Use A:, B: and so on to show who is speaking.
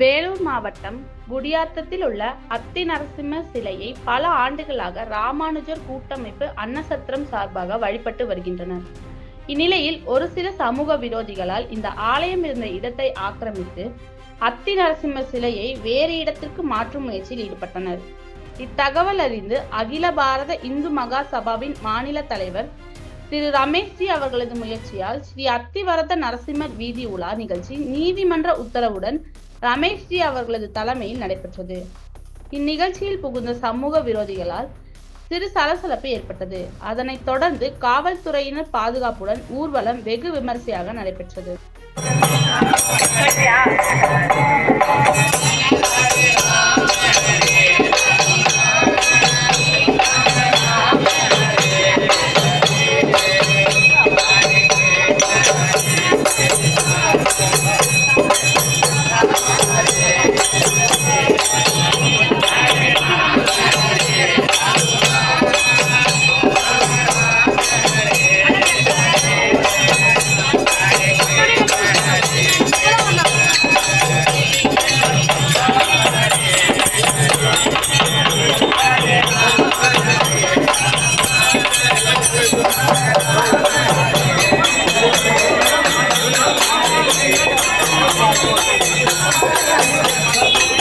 A: வேலூர் மாவட்டம் குடியாத்தத்தில் உள்ள அத்தி நரசிம்ம சிலையை பல ஆண்டுகளாக ராமானுஜர் கூட்டமைப்பு அன்னசத்திரம் சார்பாக வழிபட்டு வருகின்றனர். இந்நிலையில் ஒரு சில சமூக விரோதிகளால் இந்த ஆலயம் இருந்த இடத்தை ஆக்கிரமித்து அத்தி நரசிம்ம சிலையை வேறு இடத்திற்கு மாற்றும் முயற்சியில் ஈடுபட்டனர். இத்தகவல் அறிந்து அகில பாரத இந்து மகா சபாவின் மாநில தலைவர் திரு ரமேஷ்ஜி அவர்களது முயற்சியால் ஸ்ரீ அத்திவரத நரசிம்மர் வீதி உலா நிகழ்ச்சி நீதிமன்ற உத்தரவுடன் ரமேஷ்ஜி அவர்களது தலைமையில் நடைபெற்றது. இந்நிகழ்ச்சியில் புகுந்த சமூக விரோதிகளால் சிறு சலசலப்பு ஏற்பட்டது. அதனைத் தொடர்ந்து காவல்துறையினர் பாதுகாப்புடன் ஊர்வலம் வெகு விமரிசையாக நடைபெற்றது.
B: Thank you.